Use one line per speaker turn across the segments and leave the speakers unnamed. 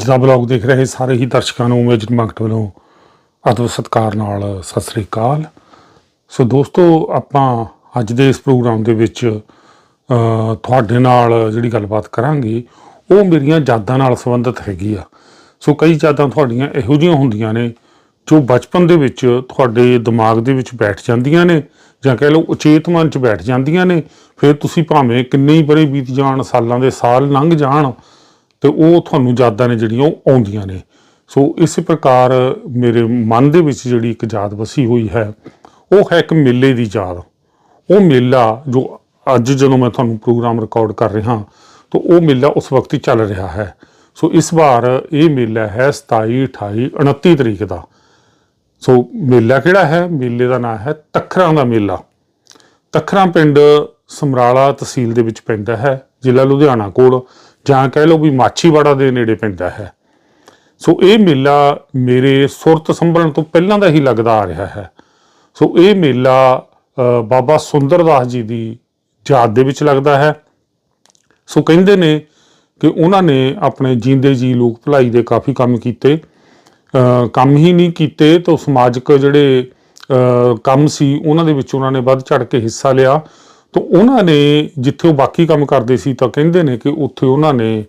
ਅੱਜ ਦਾ ਬਲੌਗ ਦੇਖ ਰਹੇ ਸਾਰੇ ਹੀ ਦਰਸ਼ਕਾਂ ਨੂੰ ਮੇਜਰ ਮੰਗਟ ਵੱਲੋਂ ਅਦਬ ਸਤਿਕਾਰ ਨਾਲ ਸਤਿ ਸ੍ਰੀ ਅਕਾਲ। ਸੋ ਦੋਸਤੋ, ਆਪਾਂ ਅੱਜ ਦੇ ਇਸ ਪ੍ਰੋਗਰਾਮ ਦੇ ਵਿੱਚ ਤੁਹਾਡੇ ਨਾਲ ਜਿਹੜੀ ਗੱਲਬਾਤ ਕਰਾਂਗੇ, ਉਹ ਮੇਰੀਆਂ ਯਾਦਾਂ ਨਾਲ ਸੰਬੰਧਿਤ ਹੈਗੀ ਆ। ਸੋ ਕਈ ਯਾਦਾਂ ਤੁਹਾਡੀਆਂ ਇਹੋ ਜਿਹੀਆਂ ਹੁੰਦੀਆਂ ਨੇ, ਜੋ ਬਚਪਨ ਦੇ ਵਿੱਚ ਤੁਹਾਡੇ ਦਿਮਾਗ ਦੇ ਵਿੱਚ ਬੈਠ ਜਾਂਦੀਆਂ ਨੇ, ਜਾਂ ਕਹਿ ਲਓ ਉਚੇਤ ਮਨ 'ਚ ਬੈਠ ਜਾਂਦੀਆਂ ਨੇ, ਫਿਰ ਤੁਸੀਂ ਭਾਵੇਂ ਕਿੰਨੇ ਹੀ ਬਰੇ ਬੀਤ ਜਾਣ, ਸਾਲਾਂ ਦੇ ਸਾਲ ਲੰਘ ਜਾਣ ਤੇ ਉਹ ਤੁਹਾਨੂੰ ਯਾਦਾਂ ਨੇ ਜਿਹੜੀਆਂ ਉਹ ਆਉਂਦੀਆਂ ਨੇ। ਸੋ ਇਸੇ ਪ੍ਰਕਾਰ ਮੇਰੇ ਮਨ ਦੇ ਵਿੱਚ ਜਿਹੜੀ ਇੱਕ ਯਾਦ ਵਸੀ ਹੋਈ ਹੈ, ਉਹ ਹੈ ਇੱਕ ਮੇਲੇ ਦੀ ਯਾਦ। ਉਹ ਮੇਲਾ ਜੋ ਅੱਜ ਜਦੋਂ ਮੈਂ ਤੁਹਾਨੂੰ ਪ੍ਰੋਗਰਾਮ ਰਿਕਾਰਡ ਕਰ ਰਿਹਾ, ਤਾਂ ਉਹ ਮੇਲਾ ਉਸ ਵਕਤ ਹੀ ਚੱਲ ਰਿਹਾ ਹੈ। ਸੋ ਇਸ ਵਾਰ ਇਹ ਮੇਲਾ ਹੈ 27 28 29 ਤਰੀਕ ਦਾ। ਸੋ ਮੇਲਾ ਕਿਹੜਾ ਹੈ? ਮੇਲੇ ਦਾ ਨਾਮ ਹੈ ਤਖਰਾਂ ਦਾ ਮੇਲਾ। ਤਖਰਾਂ ਪਿੰਡ ਸਮਰਾਲਾ ਤਹਿਸੀਲ ਦੇ ਵਿੱਚ ਪੈਂਦਾ ਹੈ, ਜ਼ਿਲ੍ਹਾ ਲੁਧਿਆਣਾ ਕੋਲ। ਜਾਂ ਕਹਿ ਲਓ ਵੀ ਮਾਛੀਵਾੜਾ ਦੇ ਨੇੜੇ ਪੈਂਦਾ ਹੈ। ਸੋ ਇਹ ਮੇਲਾ ਮੇਰੇ ਸੁਰਤ ਸੰਭਲਣ ਤੋਂ ਪਹਿਲਾਂ ਦਾ ਹੀ ਲੱਗਦਾ ਆ ਰਿਹਾ ਹੈ। ਸੋ ਇਹ ਮੇਲਾ ਬਾਬਾ ਸੁੰਦਰਦਾਸ ਜੀ ਦੀ ਯਾਦ ਦੇ ਵਿੱਚ ਲੱਗਦਾ ਹੈ। ਸੋ ਕਹਿੰਦੇ ਨੇ ਕਿ ਉਹਨਾਂ ਨੇ ਆਪਣੇ ਜੀਂਦੇ ਜੀ ਲੋਕ ਭਲਾਈ ਦੇ ਕਾਫੀ ਕੰਮ ਕੀਤੇ। ਅ, ਕੰਮ ਹੀ ਨਹੀਂ ਕੀਤੇ ਤਾਂ ਸਮਾਜਿਕ ਜਿਹੜੇ ਅ, ਕੰਮ ਸੀ ਉਹਨਾਂ ਦੇ ਵਿੱਚ ਉਹਨਾਂ ਨੇ ਵੱਧ ਚੜ ਕੇ ਹਿੱਸਾ ਲਿਆ। ਤਾਂ ਉਹਨਾਂ ਨੇ ਜਿੱਥੇ ਉਹ ਬਾਕੀ ਕੰਮ ਕਰਦੇ ਸੀ ਤਾਂ ਕਹਿੰਦੇ ਨੇ ਕਿ ਉੱਥੇ ਉਹਨਾਂ ਨੇ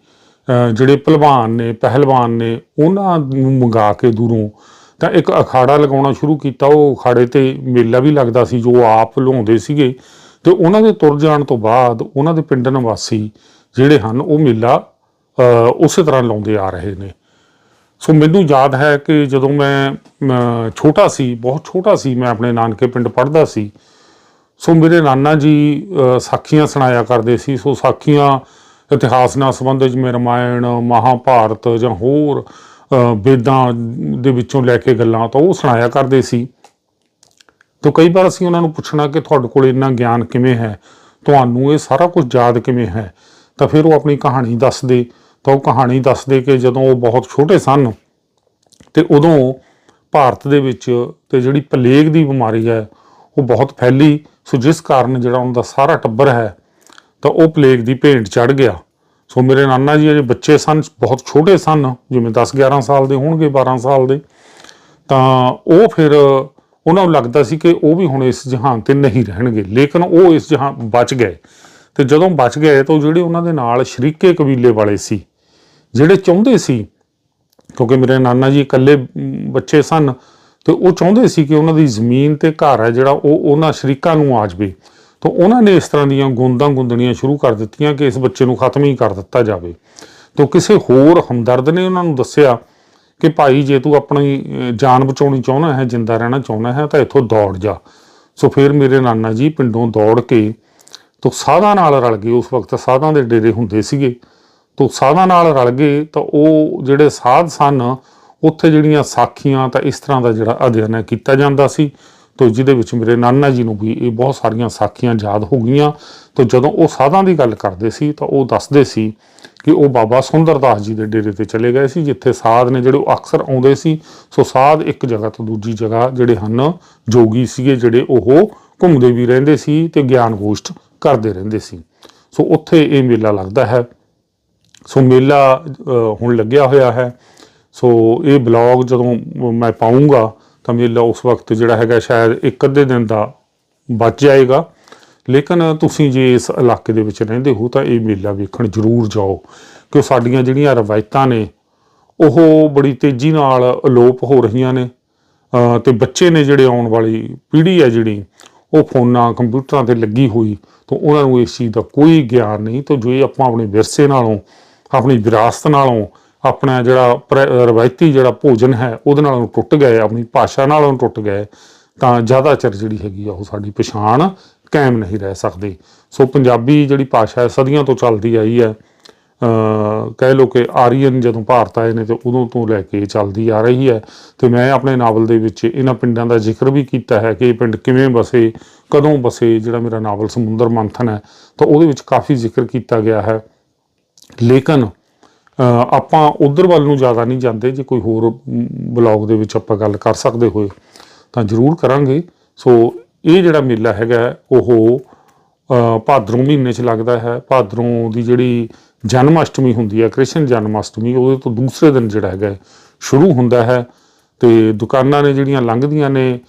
ਜਿਹੜੇ ਪਹਿਲਵਾਨ ਨੇ ਪਹਿਲਵਾਨ ਨੇ, ਉਹਨਾਂ ਨੂੰ ਮੰਗਾ ਕੇ ਦੂਰੋਂ ਤਾਂ ਇੱਕ ਅਖਾੜਾ ਲਗਾਉਣਾ ਸ਼ੁਰੂ ਕੀਤਾ। ਉਹ ਅਖਾੜੇ ਤੇ ਮੇਲਾ ਵੀ ਲੱਗਦਾ ਸੀ ਜੋ ਆਪ ਲਾਉਂਦੇ ਸੀਗੇ ਤੇ ਉਹਨਾਂ ਦੇ ਤੁਰ ਜਾਣ ਤੋਂ ਬਾਅਦ ਉਹਨਾਂ ਦੇ ਪਿੰਡ ਨਿਵਾਸੀ ਜਿਹੜੇ ਹਨ, ਉਹ ਮੇਲਾ ਉਸੇ ਤਰ੍ਹਾਂ ਲਾਉਂਦੇ ਆ ਰਹੇ ਨੇ। ਸੋ ਮੈਨੂੰ ਯਾਦ ਹੈ ਕਿ ਜਦੋਂ ਮੈਂ ਛੋਟਾ ਸੀ, ਬਹੁਤ ਛੋਟਾ ਸੀ, ਮੈਂ ਆਪਣੇ ਨਾਨਕੇ ਪਿੰਡ ਪੜ੍ਹਦਾ ਸੀ ਸੋ ਮੇਰੇ ਨਾਨਾ ਜੀ ਸਾਖੀਆਂ ਸੁਣਾਇਆ ਕਰਦੇ ਸੀ। ਸੋ ਸਾਖੀਆਂ ਇਤਿਹਾਸ ਨਾਲ ਸੰਬੰਧਿਤ ਜਿਵੇਂ ਰਮਾਇਣ, ਮਹਾਭਾਰਤ ਜਾਂ ਹੋਰ ਵੇਦਾਂ ਦੇ ਵਿੱਚੋਂ ਲੈ ਕੇ ਗੱਲਾਂ ਤਾਂ ਉਹ ਸੁਣਾਇਆ ਕਰਦੇ ਸੀ। ਤਾਂ ਕਈ ਵਾਰ ਅਸੀਂ ਉਹਨਾਂ ਨੂੰ ਪੁੱਛਣਾ ਕਿ ਤੁਹਾਡੇ ਕੋਲ ਇੰਨਾ ਗਿਆਨ ਕਿਵੇਂ ਹੈ? ਤੁਹਾਨੂੰ ਇਹ ਸਾਰਾ ਕੁਝ ਯਾਦ ਕਿਵੇਂ ਹੈ? ਤਾਂ ਫਿਰ ਉਹ ਆਪਣੀ ਕਹਾਣੀ ਦੱਸਦੇ। ਤਾਂ ਉਹ ਕਹਾਣੀ ਦੱਸਦੇ ਕਿ ਜਦੋਂ ਉਹ ਬਹੁਤ ਛੋਟੇ ਸਨ ਤੇ ਉਦੋਂ ਭਾਰਤ ਦੇ ਵਿੱਚ ਤੇ ਜਿਹੜੀ ਪਲੇਗ ਦੀ ਬਿਮਾਰੀ ਹੈ ਉਹ ਬਹੁਤ ਫੈਲੀ। ਸੋ ਜਿਸ ਕਾਰਨ ਜਿਹੜਾ ਉਹਨਾਂ ਦਾ ਸਾਰਾ ਟੱਬਰ ਹੈ, ਤਾਂ ਉਹ ਪਲੇਗ ਦੀ ਭੇਂਟ ਚੜ ਗਿਆ। ਸੋ ਮੇਰੇ ਨਾਨਾ ਜੀ ਅਜੇ ਬੱਚੇ ਸਨ, ਬਹੁਤ ਛੋਟੇ ਸਨ, ਜਿਵੇਂ 10 11 ਸਾਲ ਦੇ ਹੋਣਗੇ 12 ਸਾਲ ਦੇ। ਤਾਂ ਉਹ ਫਿਰ ਉਹਨਾਂ ਨੂੰ ਲੱਗਦਾ ਸੀ ਕਿ ਉਹ ਵੀ ਹੁਣ ਇਸ ਜਹਾਨ ਤੇ ਨਹੀਂ ਰਹਿਣਗੇ। ਲੇਕਿਨ ਉਹ ਇਸ ਜਹਾਨ ਬਚ ਗਏ। ਤੇ ਜਦੋਂ ਬਚ ਗਏ, ਤਾਂ ਉਹ ਜਿਹੜੇ ਉਹਨਾਂ ਦੇ ਨਾਲ ਸ਼ਰੀਕੇ ਕਬੀਲੇ ਵਾਲੇ ਸੀ, ਜਿਹੜੇ ਚਾਹੁੰਦੇ ਸੀ, ਕਿਉਂਕਿ ਮੇਰੇ ਨਾਨਾ ਜੀ ਇਕੱਲੇ ਬੱਚੇ ਸਨ ਤੇ ਉਹ ਚਾਹੁੰਦੇ ਸੀ ਕਿ ਉਹਨਾਂ ਦੀ ਜ਼ਮੀਨ ਤੇ ਘਰ ਹੈ ਜਿਹੜਾ ਉਹ ਉਹਨਾਂ ਸ਼ਰੀਕਾਂ ਨੂੰ ਆ ਜਾਵੇ। ਤਾਂ ਉਹਨਾਂ ਨੇ ਇਸ ਤਰ੍ਹਾਂ ਦੀਆਂ ਗੁੰਦਾਂ ਗੁੰਦਣੀਆਂ ਸ਼ੁਰੂ ਕਰ ਦਿੱਤੀਆਂ ਕਿ ਇਸ ਬੱਚੇ ਨੂੰ ਖਤਮ ਹੀ ਕਰ ਦਿੱਤਾ ਜਾਵੇ। ਤਾਂ ਕਿਸੇ ਹੋਰ ਹਮਦਰਦ ਨੇ ਉਹਨਾਂ ਨੂੰ ਦੱਸਿਆ ਕਿ ਭਾਈ ਜੇ ਤੂੰ ਆਪਣੀ ਜਾਨ ਬਚਾਉਣੀ ਚਾਹੁੰਦਾ ਹੈ, ਜਿੰਦਾ ਰਹਿਣਾ ਚਾਹੁੰਦਾ ਹੈ, ਤਾਂ ਇੱਥੋਂ ਦੌੜ ਜਾ। ਸੋ ਫਿਰ ਮੇਰੇ ਨਾਨਾ ਜੀ ਪਿੰਡੋਂ ਦੌੜ ਕੇ ਤੋਂ ਸਾਧਾਂ ਨਾਲ ਰਲ ਗਏ। ਉਸ ਵਕਤ ਸਾਧਾਂ ਦੇ ਡੇਰੇ ਹੁੰਦੇ ਸੀਗੇ। ਤੋਂ ਸਾਧਾਂ ਨਾਲ ਰਲ ਗਏ ਤਾਂ ਉਹ ਜਿਹੜੇ ਸਾਧ ਸਨ ਉੱਥੇ ਜਿਹੜੀਆਂ ਸਾਖੀਆਂ ਤਾਂ ਇਸ ਤਰ੍ਹਾਂ ਦਾ ਜਿਹੜਾ ਅਧਿਐਨ ਹੈ ਕੀਤਾ ਜਾਂਦਾ ਸੀ। ਤੋਂ ਜਿਹਦੇ ਵਿੱਚ ਮੇਰੇ ਨਾਨਾ ਜੀ ਨੂੰ ਵੀ ਇਹ ਬਹੁਤ ਸਾਰੀਆਂ ਸਾਖੀਆਂ ਯਾਦ ਹੋ ਗਈਆਂ। ਤੋਂ ਜਦੋਂ ਉਹ ਸਾਧਾਂ ਦੀ ਗੱਲ ਕਰਦੇ ਸੀ ਤਾਂ ਉਹ ਦੱਸਦੇ ਸੀ ਕਿ ਉਹ ਬਾਬਾ ਸੁੰਦਰਦਾਸ ਜੀ ਦੇ ਡੇਰੇ ਤੇ ਚਲੇ ਗਏ ਸੀ, ਜਿੱਥੇ ਸਾਧ ਨੇ ਜਿਹੜੇ ਉਹ ਅਕਸਰ ਆਉਂਦੇ ਸੀ। ਸੋ ਸਾਧ ਇੱਕ ਜਗ੍ਹਾ ਤੋਂ ਦੂਜੀ ਜਗ੍ਹਾ ਜਿਹੜੇ ਹਨ, ਜੋਗੀ ਸੀਗੇ ਜਿਹੜੇ ਉਹ ਘੁੰਮਦੇ ਵੀ ਰਹਿੰਦੇ ਸੀ ਤੇ ਗਿਆਨ ਗੋਸ਼ਟ ਕਰਦੇ ਰਹਿੰਦੇ ਸੀ। ਸੋ ਉੱਥੇ ਇਹ ਮੇਲਾ ਲੱਗਦਾ ਹੈ। ਸੋ ਮੇਲਾ ਹੁਣ ਲੱਗਿਆ ਹੋਇਆ ਹੈ। ਸੋ ਇਹ ਬਲੌਗ ਜਦੋਂ ਮੈਂ ਪਾਉਂਗਾ ਤਾਂ ਮੇਲਾ ਉਸ ਵਕਤ ਜਿਹੜਾ ਹੈਗਾ ਸ਼ਾਇਦ ਇੱਕ ਅੱਧੇ ਦਿਨ ਦਾ ਬਚ ਜਾਏਗਾ। ਲੇਕਿਨ ਤੁਸੀਂ ਜੇ ਇਸ ਇਲਾਕੇ ਦੇ ਵਿੱਚ ਰਹਿੰਦੇ ਹੋ ਤਾਂ ਇਹ ਮੇਲਾ ਵੇਖਣ ਜ਼ਰੂਰ ਜਾਓ ਕਿ ਸਾਡੀਆਂ ਜਿਹੜੀਆਂ ਰਵਾਇਤਾਂ ਨੇ ਉਹ ਬੜੀ ਤੇਜ਼ੀ ਨਾਲ ਅਲੋਪ ਹੋ ਰਹੀਆਂ ਨੇ। ਅ, ਤੇ ਬੱਚੇ ਨੇ ਜਿਹੜੇ ਆਉਣ ਵਾਲੀ ਪੀੜ੍ਹੀ ਹੈ ਜਿਹੜੀ ਉਹ ਫੋਨਾਂ ਕੰਪਿਊਟਰਾਂ ਤੇ ਲੱਗੀ ਹੋਈ ਤਾਂ ਉਹਨਾਂ ਨੂੰ ਇਸ ਚੀਜ਼ ਦਾ ਕੋਈ ਗਿਆਨ ਨਹੀਂ। ਤਾਂ ਜੋ ਇਹ ਆਪਾਂ ਆਪਣੇ ਵਿਰਸੇ ਨਾਲੋਂ ਆਪਣੀ ਵਿਰਾਸਤ ਨਾਲੋਂ ਆਪਣਾ ਜਿਹੜਾ ਪ੍ਰ- ਰਵਾਇਤੀ ਜਿਹੜਾ ਭੋਜਨ ਹੈ, ਉਹਦੇ ਨਾਲੋਂ ਟੁੱਟ ਗਏ, ਆਪਣੀ ਭਾਸ਼ਾ ਨਾਲੋਂ ਟੁੱਟ ਗਏ, ਤਾਂ ਜ਼ਿਆਦਾ ਚਿਰ ਜਿਹੜੀ ਹੈਗੀ ਆ ਉਹ ਸਾਡੀ ਪਛਾਣ ਕਾਇਮ ਨਹੀਂ ਰਹਿ ਸਕਦੀ। ਸੋ ਪੰਜਾਬੀ ਜਿਹੜੀ ਭਾਸ਼ਾ ਹੈ, ਸਦੀਆਂ ਤੋਂ ਚੱਲਦੀ ਆਈ ਹੈ। ਕਹਿ ਲੋ ਕਿ ਆਰੀਅਨ ਜਦੋਂ ਭਾਰਤ ਆਏ ਨੇ ਤੇ ਉਦੋਂ ਤੋਂ ਲੈ ਕੇ ਚੱਲਦੀ ਆ ਰਹੀ ਹੈ। ਤੇ ਮੈਂ ਆਪਣੇ ਨਾਵਲ ਦੇ ਵਿੱਚ ਇਹਨਾਂ ਪਿੰਡਾਂ ਦਾ ਜ਼ਿਕਰ ਵੀ ਕੀਤਾ ਹੈ ਕਿ ਇਹ ਪਿੰਡ ਕਿਵੇਂ ਬਸੇ ਕਦੋਂ ਬਸੇ ਜਿਹੜਾ ਮੇਰਾ ਨਾਵਲ ਸਮੁੰਦਰ ਮੰਥਨ ਹੈ, ਤਾਂ ਉਹਦੇ ਵਿੱਚ ਕਾਫੀ ਜ਼ਿਕਰ ਕੀਤਾ ਗਿਆ ਹੈ। ਲੇਕਿਨ ਆਪਾਂ ਉਧਰ ਵੱਲ ਨੂੰ ਜ਼ਿਆਦਾ ਨਹੀਂ ਜਾਂਦੇ, ਜੇ ਕੋਈ ਹੋਰ ਬਲੌਗ ਦੇ ਵਿੱਚ ਆਪਾਂ ਗੱਲ ਕਰ ਸਕਦੇ ਹੋਏ, ਤਾਂ ਜ਼ਰੂਰ ਕਰਾਂਗੇ। ਸੋ ਇਹ ਜਿਹੜਾ ਮੇਲਾ ਹੈਗਾ, ਉਹ ਭਾਦਰੋਂ ਮਹੀਨੇ 'ਚ ਲੱਗਦਾ ਹੈ। ਭਾਦਰੋਂ ਦੀ ਜਿਹੜੀ ਜਨਮ ਅਸ਼ਟਮੀ ਹੁੰਦੀ ਹੈ, ਕ੍ਰਿਸ਼ਨ ਜਨਮ ਅਸ਼ਟਮੀ ਉਹਦੇ ਤੋਂ ਦੂਸਰੇ ਦਿਨ ਜਿਹੜਾ ਹੈਗਾ ਸ਼ੁਰੂ ਹੁੰਦਾ ਹੈ। ਤੇ ਦੁਕਾਨਾਂ ਨੇ ਜਿਹੜੀਆਂ ਲੰਘਦੀਆਂ ਨੇ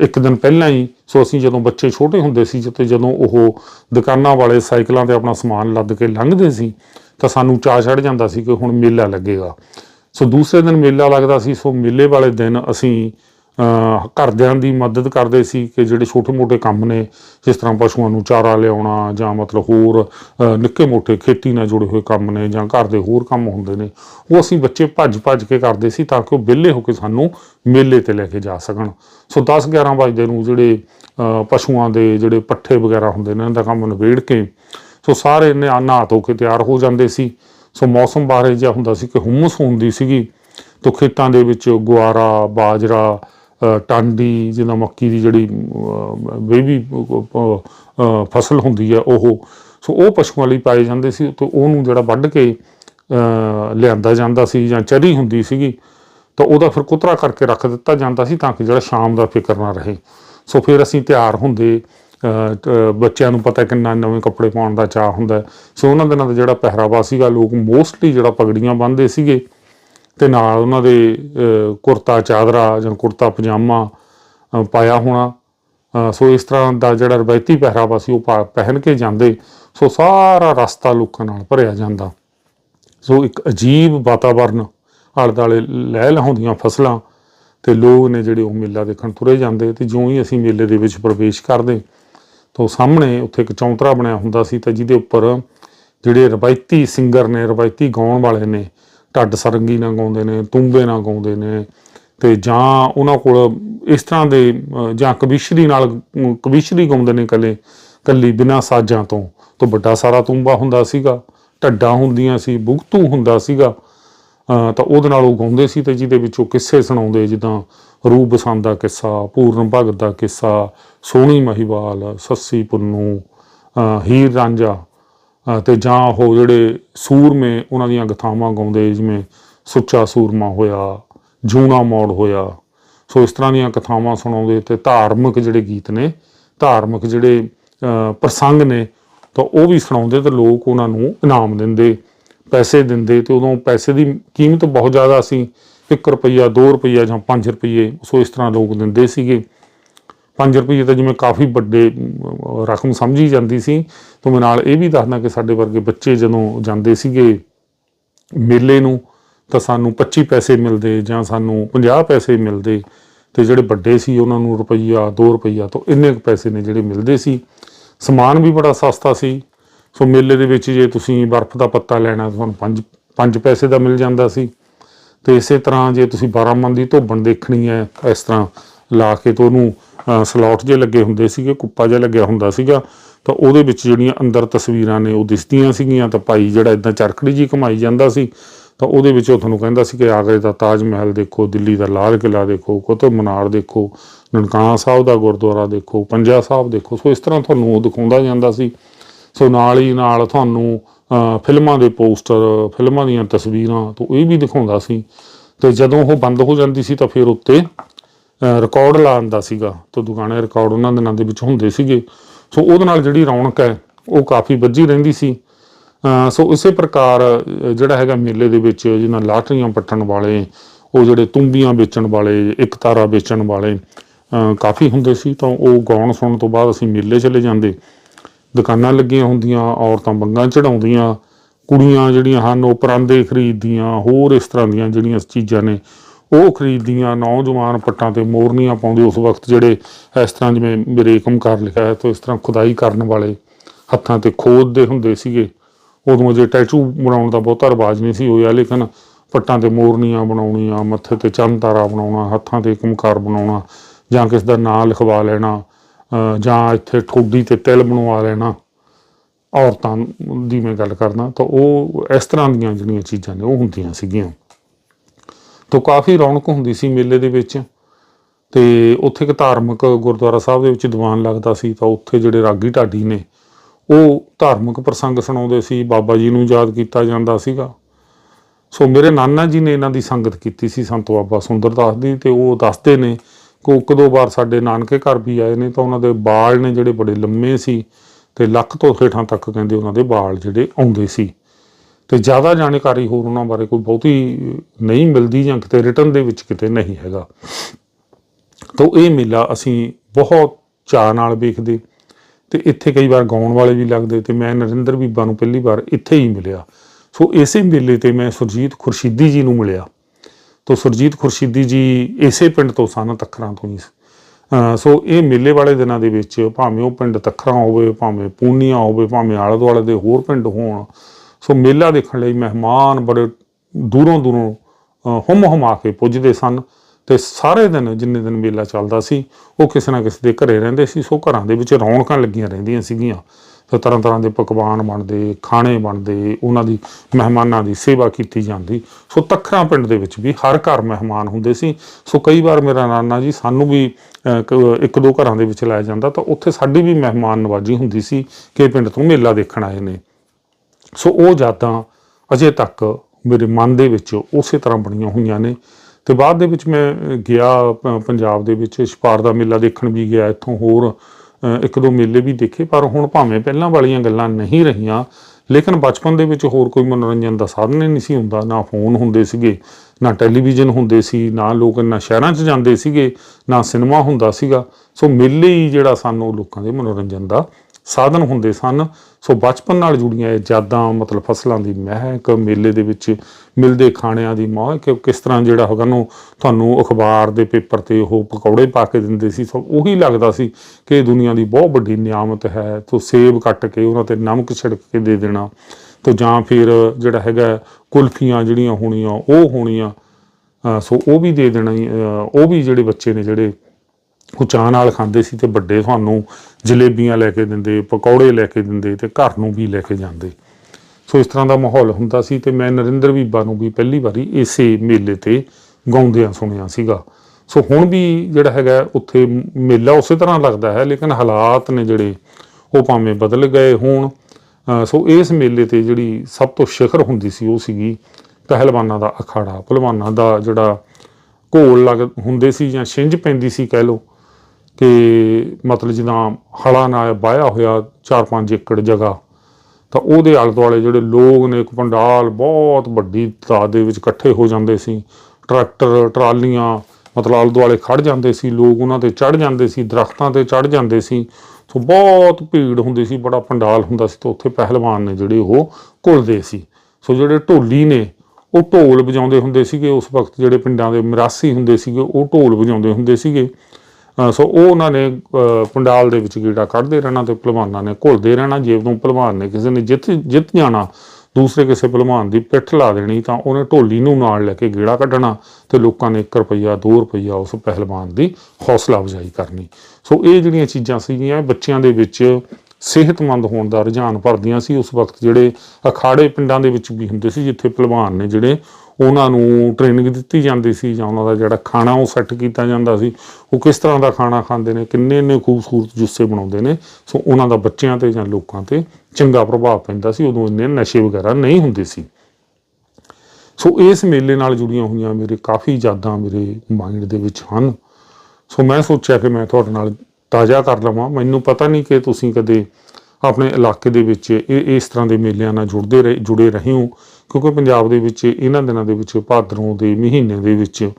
ਇੱਕ ਦਿਨ ਪਹਿਲਾਂ ਹੀ, ਸੋ ਅਸੀਂ ਜਦੋਂ ਬੱਚੇ ਛੋਟੇ ਹੁੰਦੇ ਸੀ ਤੇ ਜਦੋਂ ਉਹ ਦੁਕਾਨਾਂ ਵਾਲੇ ਸਾਈਕਲਾਂ ਤੇ ਆਪਣਾ ਸਮਾਨ ਲੱਦ ਕੇ ਲੰਘਦੇ ਸੀ ਤਾਂ ਸਾਨੂੰ ਚਾਅ ਚੜ ਜਾਂਦਾ ਸੀ ਕਿ ਹੁਣ ਮੇਲਾ ਲੱਗੇਗਾ। ਸੋ ਦੂਸਰੇ ਦਿਨ ਮੇਲਾ ਲੱਗਦਾ ਸੀ, ਸੋ ਮੇਲੇ ਵਾਲੇ ਦਿਨ ਅਸੀਂ ਘਰਦਿਆਂ ਦੀ ਮਦਦ ਕਰਦੇ ਸੀ ਕਿ ਜਿਹੜੇ ਛੋਟੇ-ਮੋਟੇ ਕੰਮ ਨੇ, ਜਿਸ ਤਰ੍ਹਾਂ ਪਸ਼ੂਆਂ ਨੂੰ ਚਾਰਾ ਲਿਆਉਣਾ ਜਾਂ ਮਤਲਬ ਹੋਰ ਨਿੱਕੇ-ਮੋਟੇ ਖੇਤੀ ਨਾਲ ਜੁੜੇ ਹੋਏ ਕੰਮ ਨੇ ਜਾਂ ਘਰ ਦੇ ਹੋਰ ਕੰਮ ਹੁੰਦੇ ਨੇ, ਉਹ ਅਸੀਂ ਬੱਚੇ ਭੱਜ-ਭੱਜ ਕੇ ਕਰਦੇ ਸੀ ਤਾਂ ਕਿ ਉਹ ਵਿਹਲੇ ਹੋ ਕੇ ਸਾਨੂੰ ਮੇਲੇ ਤੇ ਲੈ ਕੇ ਜਾ ਸਕਣ। ਸੋ 10-11 ਵਜੇ ਨੂੰ ਜਿਹੜੇ ਪਸ਼ੂਆਂ ਦੇ ਜਿਹੜੇ ਪੱਠੇ ਵਗੈਰਾ ਹੁੰਦੇ ਨੇ, ਇਹਨਾਂ ਦਾ ਕੰਮ ਨਿਬੇੜ ਕੇ ਸੋ ਸਾਰੇ ਨੇ ਨਹਾ ਧੋ ਕੇ ਤਿਆਰ ਹੋ ਜਾਂਦੇ ਸੀ। ਸੋ ਮੌਸਮ ਬਾਰੇ ਜਿਹਾ ਹੁੰਦਾ ਸੀ ਕਿ ਹੁਮਸ ਹੁੰਦੀ ਸੀਗੀ। ਤੋ ਖੇਤਾਂ ਦੇ ਵਿੱਚ ਗੁਆਰਾ, ਬਾਜਰਾ ਟਾਂਡੀ ਜਿਹਦਾ ਮੱਕੀ ਦੀ ਜਿਹੜੀ ਬੇਬੀ ਫਸਲ ਹੁੰਦੀ ਹੈ ਉਹ। ਸੋ ਉਹ ਪਸ਼ੂਆਂ ਲਈ ਪਾਏ ਜਾਂਦੇ ਸੀ ਤੇ ਉਹਨੂੰ ਜਿਹੜਾ ਵੱਢ ਕੇ ਲਿਆਂਦਾ ਜਾਂਦਾ ਸੀ ਜਾਂ ਚਰੀ ਹੁੰਦੀ ਸੀਗੀ, ਤਾਂ ਉਹਦਾ ਫਿਰ ਕੁਤਰਾ ਕਰਕੇ ਰੱਖ ਦਿੱਤਾ ਜਾਂਦਾ ਸੀ ਤਾਂ ਕਿ ਜਿਹੜਾ ਸ਼ਾਮ ਦਾ ਫਿਕਰ ਨਾ ਰਹੇ। ਸੋ ਫਿਰ ਅਸੀਂ ਤਿਆਰ ਹੁੰਦੇ ਬੱਚਿਆਂ ਨੂੰ ਪਤਾ ਕਿੰਨਾ ਨਵੇਂ ਕੱਪੜੇ ਪਾਉਣ ਦਾ ਚਾਹ ਹੁੰਦਾ ਸੋ ਉਹਨਾਂ ਦਿਨਾਂ ਦਾ ਜਿਹੜਾ ਪਹਿਰਾਵਾ ਸੀਗਾ ਲੋਕ ਮੋਸਟਲੀ ਜਿਹੜਾ ਪਗੜੀਆਂ ਬੰਨ੍ਹਦੇ ਸੀਗੇ ਤੇ ਨਾਲ ਉਹਨਾਂ ਦੇ ਅ, ਕੁਰਤਾ ਚਾਦਰਾ ਜਾਂ ਕੁਰਤਾ ਪਜਾਮਾ ਪਾਇਆ ਹੋਣਾ। ਸੋ ਇਸ ਤਰ੍ਹਾਂ ਦਾ ਜਿਹੜਾ ਰਵਾਇਤੀ ਪਹਿਰਾਵਾ ਸੀ ਉਹ ਪਾ- ਪਹਿਨ ਕੇ ਜਾਂਦੇ। ਸੋ ਸਾਰਾ ਰਸਤਾ ਲੋਕਾਂ ਨਾਲ ਭਰਿਆ ਜਾਂਦਾ। ਸੋ ਇੱਕ ਅਜੀਬ ਵਾਤਾਵਰਨ ਆਲੇ ਦੁਆਲੇ ਲੈ ਲਹਾਉਂਦੀਆਂ ਫਸਲਾਂ ਤੇ ਲੋਕ ਨੇ ਜਿਹੜੇ ਉਹ ਮੇਲਾ ਦੇਖਣ ਤੁਰੇ ਜਾਂਦੇ ਤੇ ਜਿਉਂ ਹੀ ਅਸੀਂ ਮੇਲੇ ਦੇ ਵਿੱਚ ਪ੍ਰਵੇਸ਼ ਕਰਦੇ ਤੋਂ ਸਾਹਮਣੇ ਉੱਥੇ ਇੱਕ ਚੌਂਤਰਾ ਬਣਿਆ ਹੁੰਦਾ ਸੀ ਤਾਂ ਜਿਹਦੇ ਉੱਪਰ ਜਿਹੜੇ ਰਵਾਇਤੀ ਸਿੰਗਰ ਨੇ ਰਵਾਇਤੀ ਗਾਉਣ ਵਾਲੇ ਨੇ ਢੱਡ ਸਰੰਗੀ ਨਾਲ ਗਾਉਂਦੇ ਨੇ ਤੂੰਬੇ ਨਾਲ ਗਾਉਂਦੇ ਨੇ ਤੇ ਜਾਂ ਉਹਨਾਂ ਕੋਲ ਇਸ ਤਰ੍ਹਾਂ ਦੇ ਜਾਂ ਕਵਿਸ਼ਰੀ ਨਾਲ ਅਮ, ਕਵਿਸ਼ਰੀ ਗਾਉਂਦੇ ਨੇ ਕੱਲੇ ਕੱਲੀ ਬਿਨਾਂ ਸਾਜ਼ਾਂ ਤੋਂ ਤੋਂ ਵੱਡਾ ਸਾਰਾ ਤੂੰਬਾ ਹੁੰਦਾ ਸੀਗਾ ਢੱਡਾਂ ਹੁੰਦੀਆਂ ਸੀ ਬੁਗਤੂ ਹੁੰਦਾ ਸੀਗਾ ਅਹ ਤਾਂ ਉਹਦੇ ਨਾਲ ਉਹ ਗਾਉਂਦੇ ਸੀ ਤੇ ਜਿਹਦੇ ਵਿੱਚ ਉਹ ਕਿੱਸੇ ਸੁਣਾਉਂਦੇ ਜਿੱਦਾਂ ਰੂਪ ਬਸੰਤ ਦਾ ਕਿੱਸਾ, ਪੂਰਨ ਭਗਤ ਦਾ ਕਿੱਸਾ, ਸੋਹਣੀ ਮਹੀਵਾਲ, ਸੱਸੀ ਪੁੰਨੂ ਹੀਰ ਰਾਂਝਾ, ਅਹ ਤੇ ਜਾਂ ਉਹ ਜਿਹੜੇ ਸੂਰਮੇ, ਉਹਨਾਂ ਦੀਆਂ ਗਥਾਵਾਂ ਗਾਉਂਦੇ ਜਿਵੇਂ ਸੁੱਚਾ ਸੂਰਮਾ ਹੋਇਆ ਜੂਨਾ ਮੋੜ ਹੋਇਆ। ਸੋ ਇਸ ਤਰ੍ਹਾਂ ਦੀਆਂ ਕਥਾਵਾਂ ਸੁਣਾਉਂਦੇ ਤੇ ਧਾਰਮਿਕ ਜਿਹੜੇ ਗੀਤ ਨੇ, ਧਾਰਮਿਕ ਜਿਹੜੇ ਪ੍ਰਸੰਗ ਨੇ, ਤਾਂ ਉਹ ਵੀ ਸੁਣਾਉਂਦੇ ਤੇ ਲੋਕ ਉਹਨਾਂ ਨੂੰ ਇਨਾਮ ਦਿੰਦੇ, ਪੈਸੇ ਦਿੰਦੇ ਤੇ ਉਦੋਂ ਪੈਸੇ ਦੀ ਕੀਮਤ ਬਹੁਤ ਜ਼ਿਆਦਾ ਸੀ। 1 ਰੁਪਈਆ 2 ਰੁਪਈਆ ਜਾਂ 5 ਰੁਪਈਏ, ਸੋ ਇਸ ਤਰ੍ਹਾਂ ਲੋਕ ਦਿੰਦੇ ਸੀਗੇ। 5 ਰੁਪਈਏ ਤਾਂ ਜਿਵੇਂ ਕਾਫੀ ਵੱਡੇ ਰਕਮ ਸਮਝੀ ਜਾਂਦੀ ਸੀ। ਤੋਂ ਮੈਂ ਨਾਲ ਇਹ ਵੀ ਦੱਸਦਾ ਕਿ ਸਾਡੇ ਵਰਗੇ ਬੱਚੇ ਜਦੋਂ ਜਾਂਦੇ ਸੀਗੇ ਮੇਲੇ ਨੂੰ, ਤਾਂ ਸਾਨੂੰ 25 ਪੈਸੇ ਮਿਲਦੇ ਜਾਂ ਸਾਨੂੰ 50 ਪੈਸੇ ਮਿਲਦੇ। ਤੇ ਜਿਹੜੇ ਵੱਡੇ ਸੀ ਉਹਨਾਂ ਨੂੰ ਰੁਪਈਆ 2 ਰੁਪਈਆ ਤੋਂ ਇੰਨੇ ਕੁ ਪੈਸੇ ਨੇ ਜਿਹੜੇ ਮਿਲਦੇ ਸੀ। ਸਮਾਨ ਵੀ ਬੜਾ ਸਸਤਾ ਸੀ। ਸੋ ਮੇਲੇ ਦੇ ਵਿੱਚ ਜੇ ਤੁਸੀਂ ਬਰਫ਼ ਦਾ ਪੱਤਾ ਲੈਣਾ ਤੁਹਾਨੂੰ 5 5 ਪੈਸੇ ਦਾ ਮਿਲ ਜਾਂਦਾ ਸੀ। ਤੇ ਇਸੇ ਤਰ੍ਹਾਂ ਜੇ ਤੁਸੀਂ 12 ਮਨ ਦੀ ਧੋਬਣ ਦੇਖਣੀ ਹੈ ਇਸ ਤਰ੍ਹਾਂ ਲਾ ਕੇ ਤੇ ਉਹਨੂੰ ਅ, ਸਲੌਟ ਜੇ ਲੱਗੇ ਹੁੰਦੇ ਸੀਗੇ ਕੁੱਪਾ ਜਿਹਾ ਲੱਗਿਆ ਹੁੰਦਾ ਸੀਗਾ ਤਾਂ ਉਹਦੇ ਵਿੱਚ ਜਿਹੜੀਆਂ ਅੰਦਰ ਤਸਵੀਰਾਂ ਨੇ ਉਹ ਦਿਸਦੀਆਂ ਸੀਗੀਆਂ ਤਾਂ ਭਾਈ ਜਿਹੜਾ ਇਦਾਂ ਚਰਖੜੀ ਜੀ ਕਮਾਈ ਜਾਂਦਾ ਸੀ ਤਾਂ ਉਹਦੇ ਵਿੱਚ ਉਹ ਤੁਹਾਨੂੰ ਕਹਿੰਦਾ ਸੀ ਕਿ ਆਗਰੇ ਦਾ ਤਾਜ ਮਹਿਲ ਦੇਖੋ ਦਿੱਲੀ ਦਾ ਲਾਲ ਕਿਲਾ ਦੇਖੋ ਕੁਤਬ ਮਨਾਰ ਦੇਖੋ ਨਨਕਾਣਾ ਸਾਹਿਬ ਦਾ ਗੁਰਦੁਆਰਾ ਦੇਖੋ ਪੰਜਾ ਸਾਹਿਬ ਦੇਖੋ ਸੋ ਇਸ ਤਰ੍ਹਾਂ ਤੁਹਾਨੂੰ ਉਹ ਦਿਖਾਉਂਦਾ ਜਾਂਦਾ ਸੀ। ਸੋ ਨਾਲ ਹੀ ਨਾਲ ਤੁਹਾਨੂੰ ਫਿਲਮਾਂ ਦੇ ਪੋਸਟਰ ਫਿਲਮਾਂ ਦੀਆਂ ਤਸਵੀਰਾਂ ਤੋਂ ਇਹ ਵੀ ਦਿਖਾਉਂਦਾ ਸੀ। ਤੇ ਜਦੋਂ ਉਹ ਬੰਦ ਹੋ ਜਾਂਦੀ ਸੀ ਤਾਂ ਫਿਰ ਉੱਤੇ ਅਹ, ਰਿਕਾਰਡ ਲਾਉਂਦਾ ਸੀਗਾ। ਤਾਂ ਦੁਕਾਨੇ ਰਿਕਾਰਡ ਉਹਨਾਂ ਦਿਨਾਂ ਦੇ ਵਿੱਚ ਹੁੰਦੇ ਸੀਗੇ। ਸੋ ਉਹਦੇ ਨਾਲ ਜਿਹੜੀ ਰੌਣਕ ਹੈ ਉਹ ਕਾਫੀ ਵੱਜੀ ਰਹਿੰਦੀ ਸੀ। ਸੋ ਇਸੇ ਪ੍ਰਕਾਰ ਜਿਹੜਾ ਹੈਗਾ ਮੇਲੇ ਦੇ ਵਿੱਚ ਜਿਹਨਾਂ ਲਾਟਰੀਆਂ ਪੱਟਣ ਵਾਲੇ ਉਹ ਜਿਹੜੇ ਤੁੰਬੀਆਂ ਵੇਚਣ ਵਾਲੇ ਇੱਕ ਤਾਰਾ ਵੇਚਣ ਵਾਲੇ ਕਾਫੀ ਹੁੰਦੇ ਸੀ। ਤਾਂ ਉਹ ਗਾਉਣ ਸੁਣਨ ਤੋਂ ਬਾਅਦ ਅਸੀਂ ਮੇਲੇ ਚਲੇ ਜਾਂਦੇ। ਦੁਕਾਨਾਂ ਲੱਗੀਆਂ ਹੁੰਦੀਆਂ, ਔਰਤਾਂ ਬੰਗਾਂ ਚੜਾਉਂਦੀਆਂ, ਕੁੜੀਆਂ ਜਿਹੜੀਆਂ ਹਨ ਉਹ ਪਰਾਂਦੇ ਖਰੀਦਦੀਆਂ, ਹੋਰ ਇਸ ਤਰ੍ਹਾਂ ਦੀਆਂ ਜਿਹੜੀਆਂ ਚੀਜ਼ਾਂ ਨੇ, ਉਹ ਖਰੀਦਦੀਆਂ, ਨੌਜਵਾਨ ਪੱਟਾਂ ਤੇ ਮੋਰਨੀਆਂ ਪਾਉਂਦੇ ਉਸ ਵਕਤ ਜਿਹੜੇ ਇਸ ਤਰ੍ਹਾਂ ਜਿਵੇਂ ਮੇਰੇ ਕਰ ਲਿਖਿਆ ਹੈ ਤਾਂ ਇਸ ਤਰ੍ਹਾਂ ਖੁਦਾਈ ਕਰਨ ਵਾਲੇ ਹੱਥਾਂ ਤੇ ਖੋਦਦੇ ਹੁੰਦੇ ਸੀਗੇ। ਉਦੋਂ ਜੇ ਟੈਟੂ ਬਣਾਉਣ ਦਾ ਬਹੁਤਾ ਰਿਵਾਜ ਨਹੀਂ ਸੀ ਹੋਇਆ, ਲੇਕਿਨ ਪੱਟਾਂ ਤੇ ਮੋਰਨੀਆਂ ਬਣਾਉਣੀਆਂ, ਮੱਥੇ ਤੇ ਚੰਨ ਤਾਰਾ ਬਣਾਉਣਾ, ਹੱਥਾਂ ਤੇ ਕੁਮਕਾਰ ਬਣਾਉਣਾ ਜਾਂ ਕਿਸ ਦਾ ਨਾਂ ਲਿਖਵਾ ਲੈਣਾ ਜਾਂ ਇੱਥੇ ਠੋਡੀ ਤੇ ਤਿਲ ਬਣਵਾ ਲੈਣਾ, ਔਰਤਾਂ ਦੀ ਮੈਂ ਗੱਲ ਕਰਦਾ, ਤਾਂ ਉਹ ਇਸ ਤਰ੍ਹਾਂ ਦੀਆਂ ਜਿਹੜੀਆਂ ਚੀਜ਼ਾਂ ਨੇ, ਉਹ ਹੁੰਦੀਆਂ ਸੀਗੀਆਂ। ਤਾਂ ਕਾਫੀ ਰੌਣਕ ਹੁੰਦੀ ਸੀ ਮੇਲੇ ਦੇ ਵਿੱਚ, ਤੇ ਉੱਥੇ ਇੱਕ ਧਾਰਮਿਕ ਗੁਰਦੁਆਰਾ ਸਾਹਿਬ ਦੇ ਵਿੱਚ ਦੀਵਾਨ ਲੱਗਦਾ ਸੀ, ਤਾਂ ਉੱਥੇ ਜਿਹੜੇ ਰਾਗੀ ਢਾਡੀ ਨੇ, ਉਹ ਧਾਰਮਿਕ ਪ੍ਰਸੰਗ ਸੁਣਾਉਂਦੇ ਸੀ, ਬਾਬਾ ਜੀ ਨੂੰ ਯਾਦ ਕੀਤਾ ਜਾਂਦਾ ਸੀਗਾ। ਸੋ ਮੇਰੇ ਨਾਨਾ ਜੀ ਨੇ ਇਹਨਾਂ ਦੀ ਸੰਗਤ ਕੀਤੀ ਸੀ, ਸੰਤ ਬਾਬਾ ਸੁੰਦਰਦਾਸ ਦੀ, ਤੇ ਉਹ ਦੱਸਦੇ ਨੇ ਕੋ ਇੱਕ ਦੋ ਵਾਰ ਸਾਡੇ ਨਾਨਕੇ ਘਰ ਵੀ ਆਏ ਨੇ ਤਾਂ ਉਹਨਾਂ ਦੇ ਬਾਲ ਨੇ ਜਿਹੜੇ ਬੜੇ ਲੰਮੇ ਸੀ ਤੇ ਲੱਕ ਤੋਂ ਹੇਠਾਂ ਤੱਕ ਕਹਿੰਦੇ ਉਹਨਾਂ ਦੇ ਬਾਲ ਜਿਹੜੇ ਆਉਂਦੇ ਸੀ। ਤੇ ਜ਼ਿਆਦਾ ਜਾਣਕਾਰੀ ਹੋਰ ਉਹਨਾਂ ਬਾਰੇ ਕੋਈ ਬਹੁਤੀ ਨਹੀਂ ਮਿਲਦੀ ਜਾਂ ਕਿਤੇ ਰਿਟਰਨ ਦੇ ਵਿੱਚ ਕਿਤੇ ਨਹੀਂ ਹੈਗਾ। ਤਾਂ ਇਹ ਮੇਲਾ ਅਸੀਂ ਬਹੁਤ ਚਾਅ ਨਾਲ ਵੇਖਦੇ ਤੇ ਇੱਥੇ ਕਈ ਵਾਰ ਗਾਉਣ ਵਾਲੇ ਵੀ ਲੱਗਦੇ ਤੇ ਮੈਂ ਨਰਿੰਦਰ ਬੀਬਾ ਨੂੰ ਪਹਿਲੀ ਵਾਰ ਇੱਥੇ ਹੀ ਮਿਲਿਆ। ਸੋ ਇਸੇ ਮੇਲੇ ਤੇ ਮੈਂ ਸੁਰਜੀਤ ਖੁਰਸ਼ੀਦੀ ਜੀ ਨੂੰ ਮਿਲਿਆ। ਤੋ ਸੁਰਜੀਤ ਖੁਰਸ਼ੀਦੀ ਜੀ ਇਸੇ ਪਿੰਡ ਤੋਂ ਸਨ, ਤਖਰਾਂ ਤੋਂ ਹੀ ਸੋ ਇਹ ਮੇਲੇ ਵਾਲੇ ਦਿਨਾਂ ਦੇ ਵਿੱਚ ਭਾਵੇਂ ਉਹ ਪਿੰਡ ਤਖਰਾਂ ਹੋਵੇ, ਭਾਵੇਂ ਪੂਨੀਆਂ ਹੋਵੇ, ਭਾਵੇਂ ਆਲੇ ਦੁਆਲੇ ਦੇ ਹੋਰ ਪਿੰਡ ਹੋਣ, ਸੋ ਮੇਲਾ ਦੇਖਣ ਲਈ ਮਹਿਮਾਨ ਬੜੇ ਦੂਰੋਂ ਦੂਰੋਂ ਅਹ ਹੁੰਮ ਹੁਮਾ ਕੇ ਪੁੱਜਦੇ ਸਨ ਤੇ ਸਾਰੇ ਦਿਨ ਜਿੰਨੇ ਦਿਨ ਮੇਲਾ ਚੱਲਦਾ ਸੀ, ਉਹ ਕਿਸੇ ਨਾ ਕਿਸੇ ਦੇ ਘਰੇ ਰਹਿੰਦੇ ਸੀ, ਸੋ ਘਰਾਂ ਦੇ ਵਿੱਚ ਰੌਣਕਾਂ ਲੱਗੀਆਂ ਰਹਿੰਦੀਆਂ ਸੀਗੀਆਂ। ਤੇ ਤਰ੍ਹਾਂ ਤਰ੍ਹਾਂ ਦੇ ਪਕਵਾਨ ਬਣਦੇ, ਖਾਣੇ ਬਣਦੇ, ਉਹਨਾਂ ਦੀ ਮਹਿਮਾਨਾਂ ਦੀ ਸੇਵਾ ਕੀਤੀ ਜਾਂਦੀ। ਸੋ ਤਖਰਾਂ ਪਿੰਡ ਦੇ ਵਿੱਚ ਵੀ ਹਰ ਘਰ ਮਹਿਮਾਨ ਹੁੰਦੇ ਸੀ। ਸੋ ਕਈ ਵਾਰ ਮੇਰਾ ਨਾਨਾ ਜੀ ਸਾਨੂੰ ਵੀ ਇੱਕ ਦੋ ਘਰਾਂ ਦੇ ਵਿੱਚ ਲਾਇਆ ਜਾਂਦਾ ਤਾਂ ਉੱਥੇ ਸਾਡੀ ਵੀ ਮਹਿਮਾਨ ਨਵਾਜੀ ਹੁੰਦੀ ਸੀ ਕਿ ਪਿੰਡ ਤੋਂ ਮੇਲਾ ਦੇਖਣ ਆਏ ਨੇ। ਸੋ ਉਹ ਯਾਦਾਂ ਅਜੇ ਤੱਕ ਮੇਰੇ ਮਨ ਦੇ ਵਿੱਚ ਉਸੇ ਤਰ੍ਹਾਂ ਬਣੀਆਂ ਹੋਈਆਂ ਨੇ। ਤੇ ਬਾਅਦ ਦੇ ਵਿੱਚ ਮੈਂ ਗਿਆ ਪੰਜਾਬ ਦੇ ਵਿੱਚ, ਛਪਾਰ ਦਾ ਮੇਲਾ ਦੇਖਣ ਵੀ ਗਿਆ, ਇੱਥੋਂ ਹੋਰ ਇੱਕ ਦੋ ਮੇਲੇ ਵੀ ਦੇਖੇ, ਪਰ ਹੁਣ ਭਾਵੇਂ ਪਹਿਲਾਂ ਵਾਲੀਆਂ ਗੱਲਾਂ ਨਹੀਂ ਰਹੀਆਂ, ਲੇਕਿਨ ਬਚਪਨ ਦੇ ਵਿੱਚ ਹੋਰ ਕੋਈ ਮਨੋਰੰਜਨ ਦਾ ਸਾਧਨ ਹੀ ਨਹੀਂ ਸੀ ਹੁੰਦਾ। ਨਾ ਫੋਨ ਹੁੰਦੇ ਸੀਗੇ, ਨਾ ਟੈਲੀਵਿਜ਼ਨ ਹੁੰਦੇ ਸੀ, ਨਾ ਲੋਕ ਇੰਨਾ ਸ਼ਹਿਰਾਂ 'ਚ ਜਾਂਦੇ ਸੀਗੇ, ਨਾ ਸਿਨੇਮਾ ਹੁੰਦਾ ਸੀਗਾ। ਸੋ ਮੇਲੇ ਹੀ ਜਿਹੜਾ ਸਾਨੂੰ ਲੋਕਾਂ ਦੇ ਮਨੋਰੰਜਨ ਦਾ ਸਾਧਨ ਹੁੰਦੇ ਸਨ। ਸੋ ਬਚਪਨ ਨਾਲ ਜੁੜੀਆਂ ਇਹ ਯਾਦਾਂ, ਮਤਲਬ ਫਸਲਾਂ ਦੀ ਮਹਿਕ, ਮੇਲੇ ਦੇ ਵਿੱਚ ਮਿਲਦੇ ਖਾਣਿਆਂ ਦੀ ਮਹਿਕ, ਕਿਸ ਤਰ੍ਹਾਂ ਜਿਹੜਾ ਹੈਗਾ ਨੂੰ, ਤੁਹਾਨੂੰ ਅਖਬਾਰ ਦੇ ਪੇਪਰ ਤੇ ਉਹ ਪਕੌੜੇ ਪਾ ਕੇ ਦਿੰਦੇ ਸੀ। ਸੋ ਉਹੀ ਲੱਗਦਾ ਸੀ ਕਿ ਇਹ ਦੁਨੀਆ ਦੀ ਬਹੁਤ ਵੱਡੀ ਨਿਆਮਤ ਹੈ। ਤੋ ਸੇਬ ਕੱਟ ਕੇ ਉਹਨਾਂ ਤੇ ਨਮਕ ਛਿੜਕ ਕੇ ਦੇ ਦੇਣਾ, ਤੋ ਜਾਂ ਫਿਰ ਜਿਹੜਾ ਹੈਗਾ ਕੁਲਫੀਆਂ ਜਿਹੜੀਆਂ ਹੋਣੀਆਂ, ਉਹ ਹੋਣੀਆਂ ਸੋ ਉਹ ਵੀ ਦੇ ਦੇਣਾ ਉਹ ਵੀ ਜਿਹੜੇ ਬੱਚੇ ਨੇ ਜਿਹੜੇ ਉਹ ਚਾਹ ਨਾਲ ਖਾਂਦੇ ਸੀ ਤੇ ਵੱਡੇ ਤੁਹਾਨੂੰ ਜਲੇਬੀਆਂ ਲੈ ਕੇ ਦਿੰਦੇ, ਪਕੌੜੇ ਲੈ ਕੇ ਦਿੰਦੇ ਤੇ ਘਰ ਨੂੰ ਵੀ ਲੈ ਕੇ ਜਾਂਦੇ। ਸੋ ਇਸ ਤਰ੍ਹਾਂ ਦਾ ਮਾਹੌਲ ਹੁੰਦਾ ਸੀ ਤੇ ਮੈਂ ਨਰਿੰਦਰ ਬੀਬਾ ਨੂੰ ਵੀ ਪਹਿਲੀ ਵਾਰੀ ਇਸੇ ਮੇਲੇ ਤੇ ਗਾਉਂਦਿਆਂ ਸੁਣਿਆ ਸੀਗਾ। ਸੋ ਹੁਣ ਵੀ ਜਿਹੜਾ ਹੈਗਾ ਉੱਥੇ ਮੇਲਾ ਉਸੇ ਤਰ੍ਹਾਂ ਲੱਗਦਾ ਹੈ, ਲੇਕਿਨ ਹਾਲਾਤ ਨੇ ਜਿਹੜੇ ਉਹ ਭਾਵੇਂ ਬਦਲ ਗਏ ਹੋਣ। ਸੋ ਇਸ ਮੇਲੇ ਤੇ ਜਿਹੜੀ ਸਭ ਤੋਂ ਸ਼ਿਖਰ ਹੁੰਦੀ ਸੀ ਉਹ ਸੀਗੀ ਪਹਿਲਵਾਨਾਂ ਦਾ ਅਖਾੜਾ, ਪਹਿਲਵਾਨਾਂ ਦਾ ਜਿਹੜਾ ਘੋਲ ਲੱਗ ਹੁੰਦੇ ਸੀ ਜਾਂ ਛਿੰਝ ਪੈਂਦੀ ਸੀ ਕਹਿ ਲਓ ਕਿ ਮਤਲਬ ਜਿੱਦਾਂ ਹਲਾਂ ਨਾਲ ਵਾਇਆ ਹੋਇਆ 4-5 ਏਕੜ ਜਗ੍ਹਾ, ਤਾਂ ਉਹਦੇ ਆਲੇ ਦੁਆਲੇ ਜਿਹੜੇ ਲੋਕ ਨੇ, ਇੱਕ ਪੰਡਾਲ ਬਹੁਤ ਵੱਡੀ ਤਾਦਾਦ ਦੇ ਵਿੱਚ ਇਕੱਠੇ ਹੋ ਜਾਂਦੇ ਸੀ। ਟਰੈਕਟਰ, ਟਰਾਲੀਆਂ, ਮਤਲਬ ਆਲੇ ਦੁਆਲੇ ਖੜ ਜਾਂਦੇ ਸੀ, ਲੋਕ ਉਹਨਾਂ ਤੇ ਚੜ ਜਾਂਦੇ ਸੀ, ਦਰਖਤਾਂ ਤੇ ਚੜ ਜਾਂਦੇ ਸੀ। ਸੋ ਬਹੁਤ ਭੀੜ ਹੁੰਦੀ ਸੀ, ਬੜਾ ਪੰਡਾਲ ਹੁੰਦਾ ਸੀ ਤੇ ਉੱਥੇ ਪਹਿਲਵਾਨ ਨੇ ਜਿਹੜੇ ਉਹ ਘੁਲਦੇ ਸੀ। ਸੋ ਜਿਹੜੇ ਢੋਲੀ ਨੇ, ਉਹ ਢੋਲ ਵਜਾਉਂਦੇ ਹੁੰਦੇ ਸੀਗੇ। ਉਸ ਵਕਤ ਜਿਹੜੇ ਪਿੰਡਾਂ ਦੇ ਮਿਰਾਸੀ ਹੁੰਦੇ ਸੀਗੇ, ਉਹ ਢੋਲ ਵਜਾਉਂਦੇ ਹੁੰਦੇ ਸੀਗੇ। ਸੋ ਉਹ ਉਹਨਾਂ ਨੇ ਪੰਡਾਲ ਦੇ ਵਿੱਚ ਗੇੜਾ ਕੱਢਦੇ ਰਹਿਣਾ ਤੇ ਪਹਿਲਵਾਨਾਂ ਨੇ ਘੁਲਦੇ ਰਹਿਣਾ, ਜੇ ਉਦੋਂ ਪਹਿਲਵਾਨ ਨੇ ਕਿਸੇ ਨੇ ਜਿੱਤ ਜਿੱਤ ਜਾਣਾ, ਦੂਸਰੇ ਕਿਸੇ ਪਹਿਲਵਾਨ ਦੀ ਪਿੱਠ ਲਾ ਦੇਣੀ, ਤਾਂ ਉਹਨੇ ਢੋਲੀ ਨੂੰ ਨਾਲ ਲੈ ਕੇ ਗੇੜਾ ਕੱਢਣਾ ਤੇ ਲੋਕਾਂ ਨੇ 1 ਰੁਪਈਆ 2 ਰੁਪਈਆ ਉਸ ਪਹਿਲਵਾਨ ਦੀ ਹੌਸਲਾ ਅਫਜ਼ਾਈ ਕਰਨੀ। ਸੋ ਇਹ ਜਿਹੜੀਆਂ ਚੀਜ਼ਾਂ ਸੀਗੀਆਂ ਬੱਚਿਆਂ ਦੇ ਵਿੱਚ ਸਿਹਤਮੰਦ ਹੋਣ ਦਾ ਰੁਝਾਨ ਭਰਦੀਆਂ ਸੀ। ਉਸ ਵਕਤ ਜਿਹੜੇ ਅਖਾੜੇ ਪਿੰਡਾਂ ਦੇ ਵਿੱਚ ਵੀ ਹੁੰਦੇ ਸੀ, ਜਿੱਥੇ ਪਹਿਲਵਾਨ ਨੇ ਜਿਹੜੇ ਉਹਨਾਂ ਨੂੰ ਟ੍ਰੇਨਿੰਗ ਦਿੱਤੀ ਜਾਂਦੀ ਸੀ ਜਾਂ ਉਹਨਾਂ ਦਾ ਜਿਹੜਾ ਖਾਣਾ ਉਹ ਸੈੱਟ ਕੀਤਾ ਜਾਂਦਾ ਸੀ, ਉਹ ਕਿਸ ਤਰ੍ਹਾਂ ਦਾ ਖਾਣਾ ਖਾਂਦੇ ਨੇ, ਕਿੰਨੇ ਨੇ ਖੂਬਸੂਰਤ ਜੁੱਸੇ ਬਣਾਉਂਦੇ ਨੇ, ਸੋ ਉਹਨਾਂ ਦਾ ਬੱਚਿਆਂ ਤੇ ਜਾਂ ਲੋਕਾਂ ਤੇ ਚੰਗਾ ਪ੍ਰਭਾਵ ਪੈਂਦਾ ਸੀ, ਉਦੋਂ ਇੰਨੇ ਨਸ਼ੇ ਵਗੈਰਾ ਨਹੀਂ ਹੁੰਦੇ ਸੀ। ਸੋ ਇਸ ਮੇਲੇ ਨਾਲ ਜੁੜੀਆਂ ਹੋਈਆਂ ਮੇਰੇ ਕਾਫੀ ਯਾਦਾਂ ਮੇਰੇ ਮਾਈਂਡ ਦੇ ਵਿੱਚ ਹਨ। ਸੋ ਮੈਂ ਸੋਚਿਆ ਕਿ ਮੈਂ ਤੁਹਾਡੇ ਨਾਲ ਤਾਜ਼ਾ ਕਰ ਲਵਾਂ। ਮੈਨੂੰ ਪਤਾ ਨਹੀਂ ਕਿ ਤੁਸੀਂ ਕਦੇ ਆਪਣੇ ਇਲਾਕੇ ਦੇ ਵਿੱਚ ਇਹ ਇਸ ਤਰ੍ਹਾਂ ਦੇ ਮੇਲਿਆਂ ਨਾਲ ਜੁੜਦੇ ਰਹੇ, ਜੁੜੇ ਰਹੇ ਹੋ। ਕਿਉਂਕਿ ਪੰਜਾਬ ਦੇ ਵਿੱਚ, ਇਹਨਾਂ ਦਿਨਾਂ ਦੇ ਵਿੱਚ, ਭਾਦਰੋਂ ਦੇ ਮਹੀਨੇ ਦੇ ਵਿੱਚ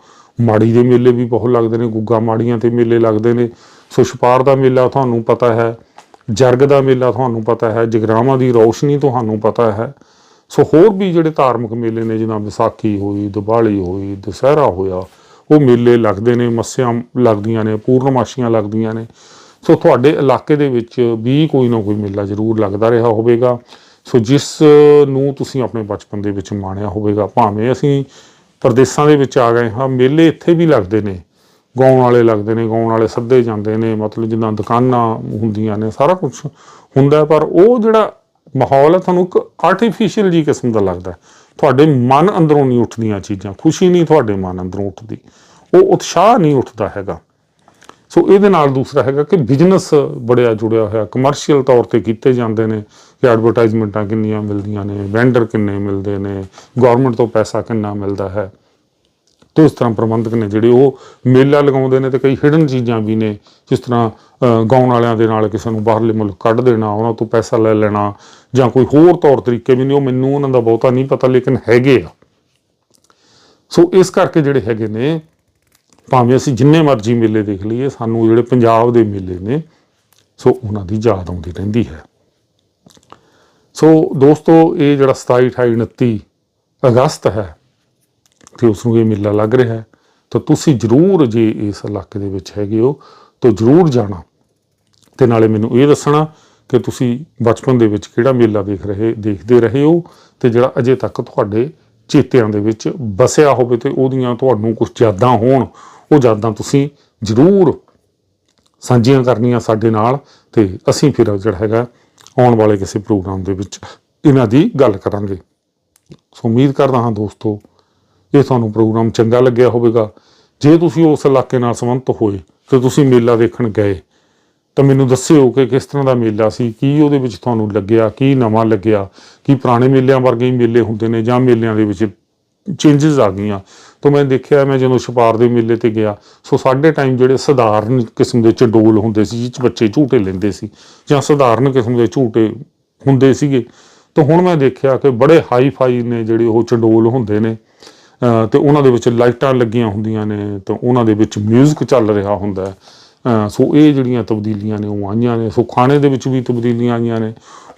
ਮਾੜੀ ਦੇ ਮੇਲੇ ਵੀ ਬਹੁਤ ਲੱਗਦੇ ਨੇ, ਗੁੱਗਾ ਮਾੜੀਆਂ ਤੇ ਮੇਲੇ ਲੱਗਦੇ ਨੇ। ਸੋ ਛਪਾਰ ਦਾ ਮੇਲਾ ਤੁਹਾਨੂੰ ਪਤਾ ਹੈ, ਜਰਗ ਦਾ ਮੇਲਾ ਤੁਹਾਨੂੰ ਪਤਾ ਹੈ, ਜਗਰਾਵਾਂ ਦੀ ਰੌਸ਼ਨੀ ਤੁਹਾਨੂੰ ਪਤਾ ਹੈ। ਸੋ ਹੋਰ ਵੀ ਜਿਹੜੇ ਧਾਰਮਿਕ ਮੇਲੇ ਨੇ ਜਿਵੇਂ ਵਿਸਾਖੀ ਹੋਈ, ਦੀਵਾਲੀ ਹੋਈ, ਦੁਸਹਿਰਾ ਹੋਇਆ, ਉਹ ਮੇਲੇ ਲੱਗਦੇ ਨੇ, ਮੱਸਿਆਂ ਲੱਗਦੀਆਂ ਨੇ, ਪੂਰਨਮਾਸ਼ੀਆਂ ਲੱਗਦੀਆਂ ਨੇ। ਸੋ ਤੁਹਾਡੇ ਇਲਾਕੇ ਦੇ ਵਿੱਚ ਵੀ ਕੋਈ ਨਾ ਕੋਈ ਮੇਲਾ ਜ਼ਰੂਰ ਲੱਗਦਾ ਰਿਹਾ ਹੋਵੇਗਾ। ਸੋ ਜਿਸ ਨੂੰ ਤੁਸੀਂ ਆਪਣੇ ਬਚਪਨ ਦੇ ਵਿੱਚ ਮਾਣਿਆ ਹੋਵੇਗਾ, ਭਾਵੇਂ ਅਸੀਂ ਪ੍ਰਦੇਸਾਂ ਦੇ ਵਿੱਚ ਆ ਗਏ ਹਾਂ, ਮੇਲੇ ਇੱਥੇ ਵੀ ਲੱਗਦੇ ਨੇ, ਗਾਉਣ ਵਾਲੇ ਲੱਗਦੇ ਨੇ, ਗਾਉਣ ਵਾਲੇ ਸੱਦੇ ਜਾਂਦੇ ਨੇ, ਮਤਲਬ ਜਿੱਦਾਂ ਦੁਕਾਨਾਂ ਹੁੰਦੀਆਂ ਨੇ, ਸਾਰਾ ਕੁਝ ਹੁੰਦਾ ਪਰ ਉਹ ਜਿਹੜਾ ਮਾਹੌਲ ਹੈ, ਤੁਹਾਨੂੰ ਇੱਕ ਆਰਟੀਫੀਸ਼ੀਅਲ ਜੀ ਕਿਸਮ ਦਾ ਲੱਗਦਾ ਤੁਹਾਡੇ ਮਨ ਅੰਦਰੋਂ ਨਹੀਂ ਉੱਠਦੀਆਂ ਚੀਜ਼ਾਂ, ਖੁਸ਼ੀ ਨਹੀਂ ਤੁਹਾਡੇ ਮਨ ਅੰਦਰੋਂ ਉੱਠਦੀ, ਉਹ ਉਤਸ਼ਾਹ ਨਹੀਂ ਉੱਠਦਾ ਹੈਗਾ। ਸੋ ਇਹਦੇ ਨਾਲ ਦੂਸਰਾ ਹੈਗਾ ਕਿ ਬਿਜ਼ਨਸ ਬੜਿਆ ਜੁੜਿਆ ਹੋਇਆ ਕਮਰਸ਼ੀਅਲ ਤੌਰ ਤੇ ਕੀਤੇ ਜਾਂਦੇ ਨੇ ਕਿ ਐਡਵਰਟਾਈਜ਼ਮੈਂਟਾਂ ਕਿੰਨੀਆਂ ਮਿਲਦੀਆਂ ਨੇ ਵੈਂਡਰ ਕਿੰਨੇ ਮਿਲਦੇ ਨੇ ਗਵਰਨਮੈਂਟ ਤੋਂ ਪੈਸਾ ਕਿੰਨਾ ਮਿਲਦਾ ਹੈ। ਤੇ ਇਸ ਤਰ੍ਹਾਂ ਪ੍ਰਬੰਧਕ ਨੇ ਜਿਹੜੇ ਉਹ ਮੇਲਾ ਲਗਾਉਂਦੇ ਨੇ ਤੇ ਕਈ ਹਿਡਨ ਚੀਜ਼ਾਂ ਵੀ ਨੇ, ਜਿਸ ਤਰ੍ਹਾਂ ਗਾਉਣ ਵਾਲਿਆਂ ਦੇ ਨਾਲ ਕਿਸੇ ਨੂੰ ਬਾਹਰਲੇ ਮੁਲਕ ਕੱਢ ਦੇਣਾ, ਉਹਨਾਂ ਤੋਂ ਪੈਸਾ ਲੈ ਲੈਣਾ, ਜਾਂ ਕੋਈ ਹੋਰ ਤੌਰ ਤਰੀਕੇ ਵੀ ਨੇ, ਉਹ ਮੈਨੂੰ ਉਹਨਾਂ ਦਾ ਬਹੁਤਾ ਨਹੀਂ ਪਤਾ, ਲੇਕਿਨ ਹੈਗੇ ਆ। ਸੋ ਇਸ ਕਰਕੇ ਜਿਹੜੇ ਹੈਗੇ ਨੇ, ਭਾਵੇਂ ਅਸੀਂ ਜਿੰਨੇ ਮਰਜ਼ੀ ਮੇਲੇ ਦੇਖ ਲਈਏ, ਸਾਨੂੰ ਜਿਹੜੇ ਪੰਜਾਬ ਦੇ ਮੇਲੇ ਨੇ, ਸੋ ਉਹਨਾਂ ਦੀ ਯਾਦ ਆਉਂਦੀ ਰਹਿੰਦੀ ਹੈ। ਸੋ ਦੋਸਤੋ, ਇਹ ਜਿਹੜਾ 27 28 29 ਅਗਸਤ ਹੈ ਤੇ ਉਸ ਨੂੰ ਇਹ ਮੇਲਾ ਲੱਗ ਰਿਹਾ ਹੈ, ਤਾਂ ਤੁਸੀਂ ਜਰੂਰ ਜੇ ਇਸ ਇਲਾਕੇ ਦੇ ਵਿੱਚ ਹੈਗੇ ਹੋ, ਤਾਂ ਜਰੂਰ ਜਾਣਾ। ਤੇ ਨਾਲੇ ਮੈਨੂੰ ਇਹ ਦੱਸਣਾ ਕਿ ਤੁਸੀਂ ਬਚਪਨ ਦੇ ਵਿੱਚ ਕਿਹੜਾ ਮੇਲਾ ਦੇਖ ਰਹੇ, ਦੇਖਦੇ ਰਹੇ ਹੋ ਤੇ ਜਿਹੜਾ ਅਜੇ ਤੱਕ ਤੁਹਾਡੇ ਚੇਤਿਆਂ ਦੇ ਵਿੱਚ ਬਸਿਆ ਹੋਵੇ ਤੇ ਉਹਦੀਆਂ ਤੁਹਾਨੂੰ ਕੁਝ ਯਾਦਾਂ ਹੋਣ, ਉਹ ਯਾਦਾਂ ਤੁਸੀਂ ਜਰੂਰ ਸਾਂਝੀਆਂ ਕਰਨੀਆਂ ਸਾਡੇ ਨਾਲ। ਤੇ ਅਸੀਂ ਫਿਰ ਜਿਹੜਾ ਹੈਗਾ ਆਉਣ ਵਾਲੇ ਕਿਸੇ ਪ੍ਰੋਗਰਾਮ ਦੇ ਵਿੱਚ ਇਹਨਾਂ ਦੀ ਗੱਲ ਕਰਾਂਗੇ। ਸੋ ਉਮੀਦ ਕਰਦਾ ਹਾਂ ਦੋਸਤੋ ਇਹ ਤੁਹਾਨੂੰ ਪ੍ਰੋਗਰਾਮ ਚੰਗਾ ਲੱਗਿਆ ਹੋਵੇਗਾ, ਜੇ ਤੁਸੀਂ ਉਸ ਇਲਾਕੇ ਨਾਲ ਸੰਬੰਧਿਤ ਹੋਏ ਤੇ ਤੁਸੀਂ ਮੇਲਾ ਦੇਖਣ ਗਏ, ਤਾਂ ਮੈਨੂੰ ਦੱਸਿਓ ਕਿ ਕਿਸ ਤਰ੍ਹਾਂ ਦਾ ਮੇਲਾ ਸੀ, ਕੀ ਉਹਦੇ ਵਿੱਚ ਤੁਹਾਨੂੰ ਲੱਗਿਆ, ਕੀ ਨਵਾਂ ਲੱਗਿਆ, ਕੀ ਪੁਰਾਣੇ ਮੇਲਿਆਂ ਵਰਗੇ ਹੀ ਮੇਲੇ ਹੁੰਦੇ ਨੇ ਜਾਂ ਮੇਲਿਆਂ ਦੇ ਵਿੱਚ ਚੇਂਜਸ ਆ ਗਈਆਂ। ਤਾਂ ਮੈਂ ਦੇਖਿਆ, ਮੈਂ ਜਦੋਂ ਛਪਾਰ ਦੇ ਮੇਲੇ ਤੇ ਗਿਆ, ਸੋ ਸਾਡੇ ਟਾਈਮ ਜਿਹੜੇ ਸਧਾਰਨ ਕਿਸਮ ਦੇ ਚਡੋਲ ਹੁੰਦੇ ਸੀ, ਜਿਸ 'ਚ ਬੱਚੇ ਝੂਟੇ ਲੈਂਦੇ ਸੀ, ਜਾਂ ਸਧਾਰਨ ਕਿਸਮ ਦੇ ਝੂਟੇ ਹੁੰਦੇ ਸੀਗੇ, ਤਾਂ ਹੁਣ ਮੈਂ ਦੇਖਿਆ ਕਿ ਬੜੇ ਹਾਈ ਫਾਈ ਨੇ ਜਿਹੜੇ ਉਹ ਚਡੋਲ ਹੁੰਦੇ ਨੇ ਅਹ ਤੇ ਉਹਨਾਂ ਦੇ ਵਿੱਚ ਲਾਈਟਾਂ ਲੱਗੀਆਂ ਹੁੰਦੀਆਂ ਨੇ, ਤਾਂ ਉਹਨਾਂ ਦੇ ਵਿੱਚ 뮤직 ਚੱਲ ਰਿਹਾ ਹੁੰਦਾ ਸੋ ਇਹ ਜਿਹੜੀਆਂ ਤਬਦੀਲੀਆਂ ਨੇ, ਉਹ ਆਈਆਂ ਨੇ, ਸੋ ਖਾਣੇ ਦੇ ਵਿੱਚ ਵੀ ਤਬਦੀਲੀਆਂ ਆਈਆਂ ਨੇ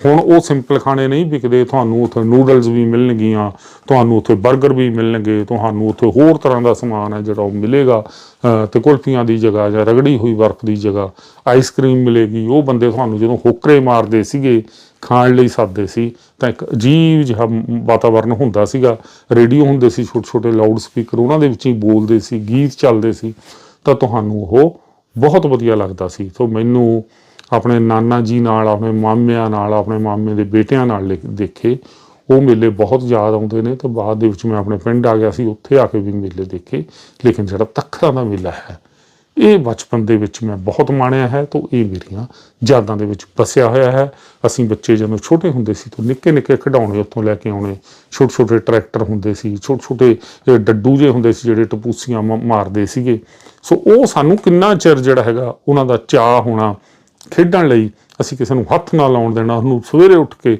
ਹੁਣ ਉਹ ਸਿੰਪਲ ਖਾਣੇ ਨਹੀਂ ਵਿਕਦੇ, ਤੁਹਾਨੂੰ ਉੱਥੇ ਨੂਡਲਸ ਵੀ ਮਿਲਣਗੀਆਂ, ਤੁਹਾਨੂੰ ਉੱਥੇ 버ਗਰ ਵੀ ਮਿਲਣਗੇ, ਤੁਹਾਨੂੰ ਉੱਥੇ ਹੋਰ ਤਰ੍ਹਾਂ ਦਾ ਸਮਾਨ ਹੈ ਜਿਹੜਾ ਉਹ ਮਿਲੇਗਾ, ਅਹ ਤੇ ਕੁਲਫੀਆਂ ਦੀ ਜਗ੍ਹਾ ਜਾਂ ਰਗੜੀ ਹੋਈ ਬਰਫ਼ ਦੀ ਜਗ੍ਹਾ ਆਈਸਕ੍ਰੀਮ ਮਿਲੇਗੀ, ਉਹ ਬੰਦੇ ਤੁਹਾਨੂੰ ਜਦੋਂ ਹੋਕਰੇ ਮਾਰਦੇ ਸੀਗੇ, ਖਾਣ ਲਈ ਸੱਦਦੇ ਸੀ, ਤਾਂ ਇੱਕ ਅਜੀਬ ਜਿਹਾ ਵਾਤਾਵਰਨ ਹੁੰਦਾ ਸੀਗਾ ਰੇਡੀਓ ਹੁੰਦੇ ਸੀ ਛੋਟੇ ਛੋਟੇ ਲਾਊਡ ਸਪੀਕਰ ਉਹਨਾਂ ਦੇ ਵਿੱਚ ਹੀ ਬੋਲਦੇ ਸੀ, ਗੀਤ ਚੱਲਦੇ ਸੀ, ਤਾਂ ਤੁਹਾਨੂੰ ਉਹ ਬਹੁਤ ਵਧੀਆ ਲੱਗਦਾ ਸੀ, ਸੋ ਮੈਨੂੰ ਆਪਣੇ ਨਾਨਾ ਜੀ ਨਾਲ, ਆਪਣੇ ਮਾਮਿਆਂ ਨਾਲ, ਆਪਣੇ ਮਾਮੇ ਦੇ ਬੇਟਿਆਂ ਨਾਲ ਲਿਖ- ਦੇਖੇ। ਉਹ ਮੇਲੇ ਬਹੁਤ ਯਾਦ ਆਉਂਦੇ ਨੇ ਤੇ ਬਾਅਦ ਦੇ ਵਿੱਚ ਮੈਂ ਆਪਣੇ ਪਿੰਡ ਆ ਗਿਆ ਸੀ, ਉੱਥੇ ਆ ਕੇ ਵੀ ਮੇਲੇ ਦੇਖੇ। ਲੇਕਿਨ ਜਿਹੜਾ ਤੱਖਰਾਂ ਦਾ ਮੇਲਾ ਹੈ, ਇਹ ਬਚਪਨ ਦੇ ਵਿੱਚ ਮੈਂ ਬਹੁਤ ਮਾਣਿਆ ਹੈ ਤਾਂ ਇਹ ਮੇਰੀਆਂ ਯਾਦਾਂ ਦੇ ਵਿੱਚ ਵਸਿਆ ਹੋਇਆ ਹੈ। ਅਸੀਂ ਬੱਚੇ ਜਦੋਂ ਛੋਟੇ ਹੁੰਦੇ ਸੀ ਤਾਂ ਨਿੱਕੇ ਨਿੱਕੇ ਖਿਡੌਣੇ ਉੱਥੋਂ ਲੈ ਕੇ ਆਉਣੇ। ਛੋਟੇ ਛੋਟੇ ਟਰੈਕਟਰ ਹੁੰਦੇ ਸੀ ਛੋਟੇ ਛੋਟੇ ਡੱਡੂ ਜੇ ਹੁੰਦੇ ਸੀ ਜਿਹੜੇ ਟਪੂਸੀਆਂ ਮ- ਮਾਰਦੇ ਸੀਗੇ। ਸੋ ਉਹ ਸਾਨੂੰ ਕਿੰਨਾ ਚਿਰ ਜਿਹੜਾ ਹੈਗਾ ਉਹਨਾਂ ਦਾ ਚਾਹ ਹੋਣਾ ਖੇਡਣ ਲਈ ਅਸੀਂ ਕਿਸੇ ਨੂੰ ਹੱਥ ਨਾ ਲਾਉਣ ਦੇਣਾ, ਉਹਨੂੰ ਸਵੇਰੇ ਉੱਠ ਕੇ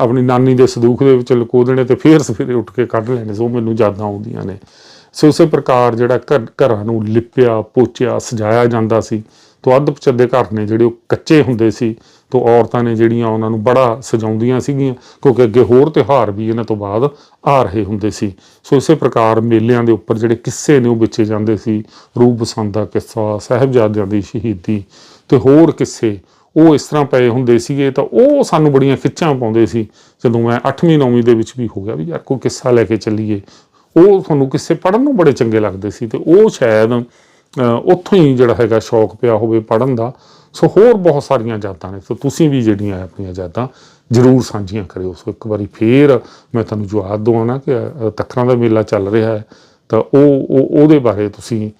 ਆਪਣੀ ਨਾਨੀ ਦੇ ਸਦੂਖ ਦੇ ਵਿੱਚ ਲੁਕੋ ਦੇਣੇ ਤੇ ਫੇਰ ਸਵੇਰੇ ਉੱਠ ਕੇ ਕੱਢ ਲੈਣੇ, ਸੋ ਮੈਨੂੰ ਯਾਦਾਂ ਆਉਂਦੀਆਂ ਨੇ। ਸੋ ਉਸੇ ਪ੍ਰਕਾਰ ਜਿਹੜਾ ਘਰ, ਘਰਾਂ ਨੂੰ ਲਿਪਿਆ, ਪੋਚਿਆ, ਸਜਾਇਆ ਜਾਂਦਾ ਸੀ, ਤੋਂ ਅੱਧ ਪਚੱਦੇ ਘਰ ਨੇ ਜਿਹੜੇ ਉਹ ਕੱਚੇ ਹੁੰਦੇ ਸੀ, ਤੋਂ ਔਰਤਾਂ ਨੇ ਜਿਹੜੀਆਂ ਉਹਨਾਂ ਨੂੰ ਬੜਾ ਸਜਾਉਂਦੀਆਂ ਸੀਗੀਆਂ, ਕਿਉਂਕਿ ਅੱਗੇ ਹੋਰ ਤਿਉਹਾਰ ਵੀ ਇਹਨਾਂ ਤੋਂ ਬਾਅਦ ਆ ਰਹੇ ਹੁੰਦੇ ਸੀ। ਸੋ ਇਸੇ ਪ੍ਰਕਾਰ ਮੇਲਿਆਂ ਦੇ ਉੱਪਰ ਜਿਹੜੇ ਕਿੱਸੇ ਨੇ ਉਹ ਵਿੱਚੇ ਜਾਂਦੇ ਸੀ ਰੂਪ ਬਸੰਤ ਦਾ ਕਿੱਸਾ, ਸਾਹਿਬਜ਼ਾਦਿਆਂ ਦੀ ਸ਼ਹੀਦੀ ਤੇ ਹੋਰ ਕਿੱਸੇ? ਉਹ ਇਸ ਤਰ੍ਹਾਂ ਪਏ ਹੁੰਦੇ ਸੀਗੇ ਤਾਂ ਉਹ ਸਾਨੂੰ ਬੜੀਆਂ ਖਿੱਚਾਂ ਪਾਉਂਦੇ ਸੀ। ਜਦੋਂ ਮੈਂ 8ਵੀਂ 9ਵੀਂ ਦੇ ਵਿੱਚ ਵੀ ਹੋ ਗਿਆ ਵੀ ਯਾਰ ਕੋਈ ਕਿੱਸਾ ਲੈ ਕੇ ਚੱਲੀਏ। ਉਹ ਤੁਹਾਨੂੰ ਕਿਸੇ ਪੜਨ ਨੂੰ ਬੜੇ ਚੰਗੇ ਲੱਗਦੇ ਸੀ ਤੇ ਉਹ ਸ਼ਾਇਦ ਉੱਥੋਂ ਹੀ ਜਿਹੜਾ ਹੈਗਾ ਸ਼ੌਕ ਪਿਆ ਹੋਵੇ ਪੜਨ ਦਾ। ਸੋ ਹੋਰ ਬਹੁਤ ਸਾਰੀਆਂ ਯਾਦਾਂ ਨੇ। ਸੋ ਤੁਸੀਂ ਵੀ ਜਿਹੜੀਆਂ ਆਪਣੀਆਂ ਯਾਦਾਂ ਜ਼ਰੂਰ ਸਾਂਝੀਆਂ ਕਰਿਓ। ਸੋ ਇੱਕ ਵਾਰੀ ਫੇਰ ਮੈਂ ਤੁਹਾਨੂੰ ਜਵਾਬ ਦਵਾਉਣਾ ਕਿ ਅਹ, ਤੱਖਰਾਂ ਦਾ ਮੇਲਾ ਚੱਲ ਰਿਹਾ ਹੈ। ਤਾਂ ਉਹ ਉਹਦੇ ਬਾਰੇ ਤੁਸੀਂ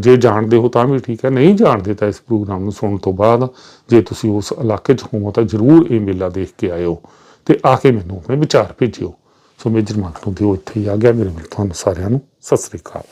ਜੇ ਜਾਣਦੇ ਹੋ ਤਾਂ ਵੀ ਠੀਕ ਹੈ, ਨਹੀਂ ਜਾਣਦੇ ਤਾਂ ਇਸ ਪ੍ਰੋਗਰਾਮ ਨੂੰ ਸੁਣਨ ਤੋਂ ਬਾਅਦ ਜੇ ਤੁਸੀਂ ਉਸ ਇਲਾਕੇ 'ਚ ਹੋਵੋ ਤਾਂ ਜ਼ਰੂਰ ਇਹ ਮੇਲਾ ਦੇਖ ਕੇ ਆਇਓ ਤੇ ਆ ਕੇ ਮੈਨੂੰ ਆਪਣੇ ਵਿਚਾਰ ਭੇਜਿਓ। ਸੋ ਮੇਜਰ ਮੰਗ ਨੂੰ ਦਿਓ ਇੱਥੇ ਹੀ ਆ ਗਿਆ। ਮੇਰੇ ਵੱਲ ਤੁਹਾਨੂੰ ਸਾਰਿਆਂ ਨੂੰ ਸਤਿ ਸ੍ਰੀ ਅਕਾਲ।